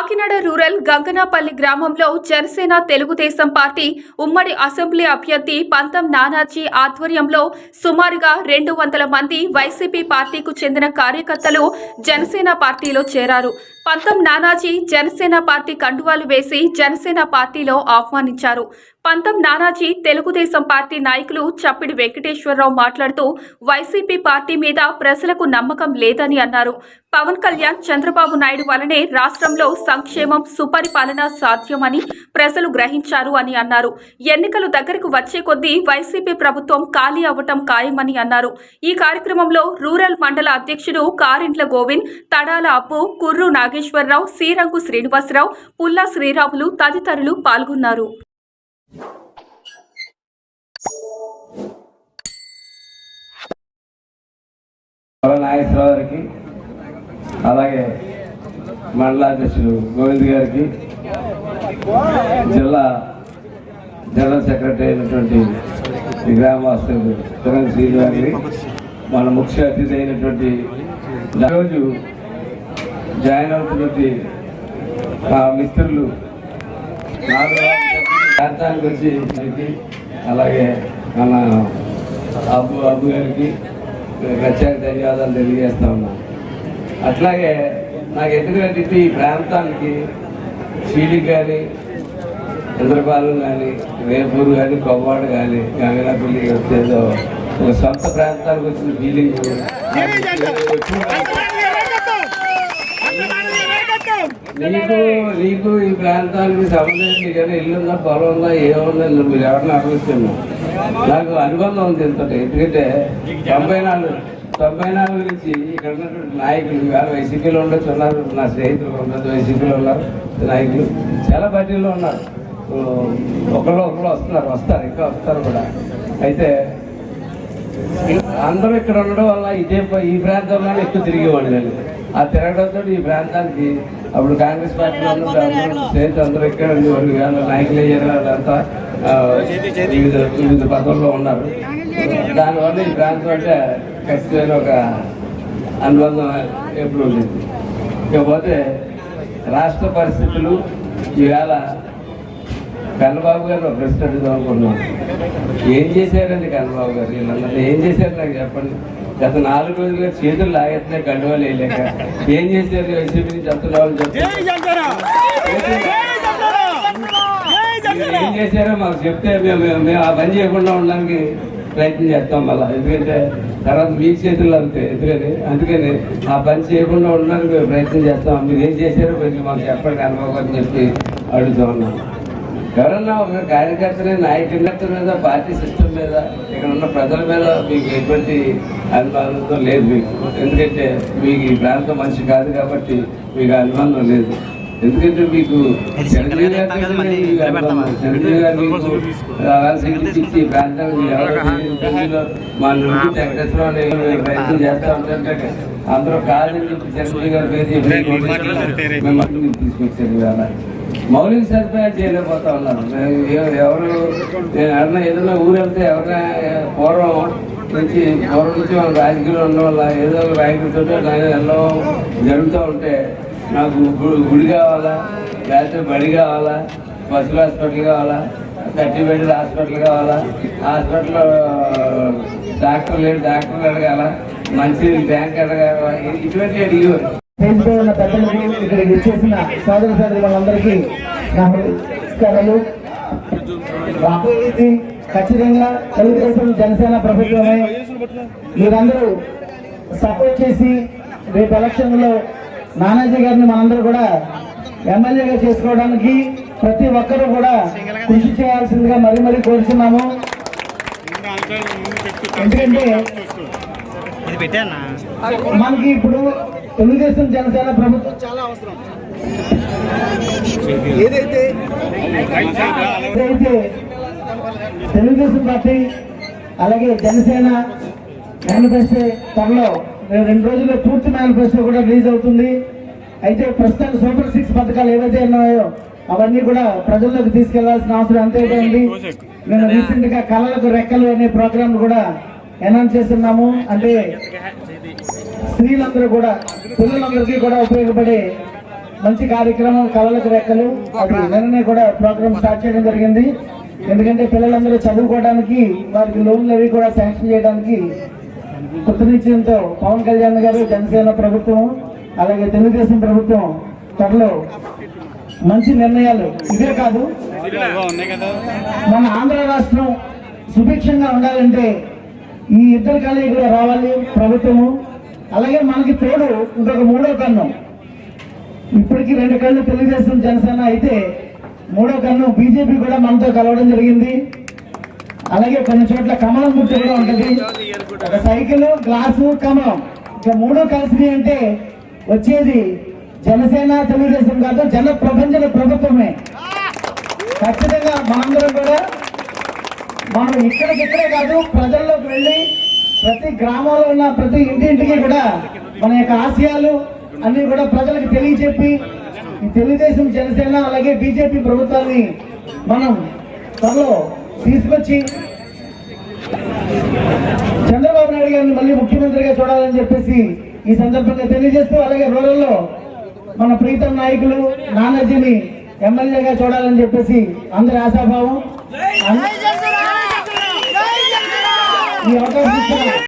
Kakinada rural Ganganapalli గ్రామంలో Janasena Telugu Desam party ఉమ్మడి assembly అభ్యర్థి పంతం నానాజీ ఆధ్వర్యంలో సుమారుగా రెండు వందల మంది వైసీపీ పార్టీకు చెందిన కార్యకర్తలు జనసేన పార్టీలో చేరారు. పంతం నానాజీ జనసేన పార్టీ కండువాలు వేసి జనసేన పార్టీలో ఆహ్వానించారు. పంతం నానాజీ తెలుగుదేశం పార్టీ నాయకులు చప్పిడి వెంకటేశ్వరరావు మాట్లాడుతూ వైసీపీ పార్టీ మీద ప్రజలకు నమ్మకం లేదని అన్నారు. పవన్ కళ్యాణ్ చంద్రబాబు నాయుడు వలనే రాష్ట్రంలో సంక్షేమం సుపరిపాలన సాధ్యమని ప్రజలు గ్రహించారు అని అన్నారు. ఎన్నికలు దగ్గరకు వచ్చే కొద్దీ వైసీపీ ప్రభుత్వం ఖాళీ అవ్వటం ఖాయమని అన్నారు. ఈ కార్యక్రమంలో రూరల్ మండల అధ్యక్షుడు కారింట్ల గోవింద్ తడాల అప్పు కుర్రు నాగేశ్వరరావు శ్రీరంగు శ్రీనివాసరావు పుల్లా శ్రీరాములు తదితరులు పాల్గొన్నారు. నాగేశ్వరరావు గారికి అలాగే మండలాధ్యక్షుడు గోవింద్ గారికి జిల్లా జనరల్ సెక్రటరీ అయినటువంటి గ్రామవాసులు చిరంజీవి శ్రీను గారికి మన ముఖ్య అతిథి అయినటువంటి రోజు జాయిన్ అవుతున్నటువంటి మా మిత్రులు నాలుగు ప్రాంతానికి వచ్చి అలాగే మన అబ్బు అబ్బు గారికి ప్రత్యేక ధన్యవాదాలు తెలియజేస్తా ఉన్నాను అట్లాగే నాకు ఎందుకంటే ఈ ప్రాంతానికి చీలి కానీ చంద్రపాలెం కానీ రేపూరు కానీ కొవ్వాడు కానీ గంగనపల్లి వచ్చేదో ఒక సొంత ప్రాంతానికి వచ్చిన ఫీలింగ్ నీకు నీకు ఈ ప్రాంతానికి సంబంధించి కానీ ఇల్లుందా పొలం ఉందా ఏముందా మీరు ఎవరిని అడుగుతున్నా నాకు అనుబంధం ఉంది ఇంతటి ఎందుకంటే తొంభై నాలుగు తొంభై నాలుగు నుంచి ఇక్కడ ఉన్నటువంటి నాయకులు వేరే వైసీపీలో ఉండొచ్చు ఉన్నారు నా స్నేహితులు ఉండొచ్చు వైసీపీలో ఉన్నారు నాయకులు చాలా పార్టీల్లో ఉన్నారు. ఒకళ్ళు ఒకళ్ళు వస్తున్నారు వస్తారు ఇంకా వస్తారు కూడా. అయితే అందరూ ఇక్కడ ఉండడం వల్ల ఇదే ఈ ప్రాంతంలోనే ఎక్కువ తిరిగేవాడిని నేను. ఆ తిరగడంతో ఈ ప్రాంతానికి అప్పుడు కాంగ్రెస్ పార్టీలో ఉన్న అందరూ ఇక్కడ నాయకులు అయ్యారు వాళ్ళంతా ఆ, వివిధ వివిధ పదవుల్లో ఉన్నారు. దానివల్ల ఈ ప్రాంతం అంటే ఖచ్చితమైన ఒక అనుబంధం ఎప్పుడు ఉండేది. ఇకపోతే రాష్ట్ర పరిస్థితులు ఈవేళ కన్నబాబు గారు అడుగుదాం అనుకున్నాం ఏం చేశారండి కన్నబాబు గారు? వీళ్ళందరూ ఏం చేశారు నాకు చెప్పండి. గత నాలుగు రోజులుగా చేతులు లాగెత్తున్నాయి కండువాలు వేయలేక. ఏం చేశారు? వైసీపీ నుంచి అంత ఏం చేశారో మాకు చెప్తే మేము ఆ పని చేయకుండా ఉండడానికి ప్రయత్నం చేస్తాం మళ్ళీ. ఎందుకంటే తర్వాత మీ చేతుల్లో అంతే ఎందుకని? అందుకని ఆ పని చేయకుండా ఉండడానికి మేము ప్రయత్నం చేస్తాం. మీరు ఏం చేశారో కొంచెం మాకు చెప్పండి అనుభవం అని చెప్పి అడుగుతూ ఉన్నాం. ఎవరన్నా ఒక కార్యకర్తని నాయకత్వం మీద పార్టీ సిస్టమ్ మీద ఇక్కడ ఉన్న ప్రజల మీద మీకు ఎటువంటి అనుబంధం లేదు మీకు. ఎందుకంటే మీకు ఈ ప్రాంతం మంచి కాదు కాబట్టి మీకు అనుబంధం లేదు. ఎందుకంటే మీకు ఇచ్చి తెలుగులో మా నుండి ప్రయత్నం చేస్తా ఉంటుంటే అందరూ కాదని చెప్పి గారి పేరు చెప్పి ఇవాళ మౌలిక సదుపాయాలు చేయలేకపోతా ఉన్నారు నేను ఎవ- ఎవరు నేను ఎవరన్నా ఏదైనా ఊరు వెళ్తే ఎవరైనా పూర్వం నుంచి పూర్వం నుంచి మనం రాజకీయంలో ఉండడం వల్ల ఏదో ఒక రాజకీయంతో వెళ్ళడం జరుగుతూ ఉంటే నాకు గుడి కావాలా? లేకపోతే బడి కావాలా? పసుపు హాస్పిటల్ కావాలా? థర్టీ బెడ్ హాస్పిటల్ కావాలా? హాస్పిటల్లో డాక్టర్ లేడు డాక్టర్ అడగాల? మంచి బ్యాంక్ అడగాల? ఇటువంటి అడిగి ఉన్న పెద్దలకు ఇక్కడికి వచ్చేసిన సోదర సోదరులందరికీ నమస్కారాలు. రాబోయేది ఖచ్చితంగా తెలుగుదేశం జనసేన ప్రభుత్వమే. మీరందరూ సపోర్ట్ చేసి రేపు ఎలక్షన్లో నానాజీ గారిని మనందరూ కూడా ఎమ్మెల్యేగా చేసుకోవడానికి ప్రతి ఒక్కరూ కూడా కృషి చేయాల్సిందిగా మరీ మరీ కోరుతున్నాము ఎందుకంటే మనకి ఇప్పుడు తెలుగుదేశం జనసేన ప్రభుత్వం చాలా అవసరం. ఏదైతే తెలుగుదేశం పార్టీ అలాగే జనసేన మేనిఫెస్టో త్వరలో రెండు రోజుల్లో పూర్తి మేనిఫెస్టో కూడా రిలీజ్ అవుతుంది. అయితే ప్రస్తుతం సూపర్ సిక్స్ పథకాలు ఏవైతే ఉన్నాయో అవన్నీ కూడా ప్రజల్లోకి తీసుకెళ్ళాల్సిన అవసరం అంతేకాదండి నేను రీసెంట్గా కళలకు రెక్కలు అనే ప్రోగ్రామ్ కూడా అనౌన్స్ చేస్తున్నాము. అంటే స్త్రీలందరూ కూడా పిల్లలందరికీ కూడా ఉపయోగపడే మంచి కార్యక్రమం కళలకు రెక్కలు. అది నిన్ననే కూడా ప్రోగ్రామ్ స్టార్ట్ చేయడం జరిగింది. ఎందుకంటే పిల్లలందరూ చదువుకోవడానికి వారికి లోన్లు అవి కూడా శాంక్షన్ చేయడానికి కృతనిశ్చయంతో పవన్ కళ్యాణ్ గారు జనసేన ప్రభుత్వం అలాగే తెలుగుదేశం ప్రభుత్వం త్వరలో మంచి నిర్ణయాలు. ఇదే కాదు మన ఆంధ్ర రాష్ట్రం సుభిక్షంగా ఉండాలంటే ఈ ఇద్దరు కలయికలు రావాలి ప్రభుత్వము. అలాగే మనకి తోడు ఇంకొక మూడో కన్ను. ఇప్పటికి రెండు కళ్ళు తెలుగుదేశం జనసేన అయితే మూడో కన్ను బీజేపీ కూడా మనతో కలవడం జరిగింది. అలాగే కొన్ని చోట్ల కమలం గుర్తు కూడా ఉంటుంది. ఒక సైకిల్ గ్లాసు కమలం. ఇక మూడో కలిసి అంటే వచ్చేది జనసేన తెలుగుదేశం కాదు జన ప్రపంచ ప్రభుత్వమే. ఖచ్చితంగా మనందరం కూడా మనం ఇక్కడికిక్కడే కాదు ప్రజల్లోకి వెళ్ళి ప్రతి గ్రామంలో ఉన్న ప్రతి ఇంటింటికి కూడా మన యొక్క ఆశయాలు అన్ని కూడా ప్రజలకు తెలియచెప్పి తెలుగుదేశం జనసేన అలాగే బీజేపీ ప్రభుత్వాన్ని మనం త్వరలో తీసుకొచ్చి చంద్రబాబు నాయుడు గారిని మళ్ళీ ముఖ్యమంత్రిగా చూడాలని చెప్పేసి ఈ సందర్భంగా తెలియజేస్తూ అలాగే రూరల్లో మన ప్రీతం నాయకులు నానాజీని ఎమ్మెల్యేగా చూడాలని చెప్పేసి అందరి ఆశాభావం ఈ అవకాశం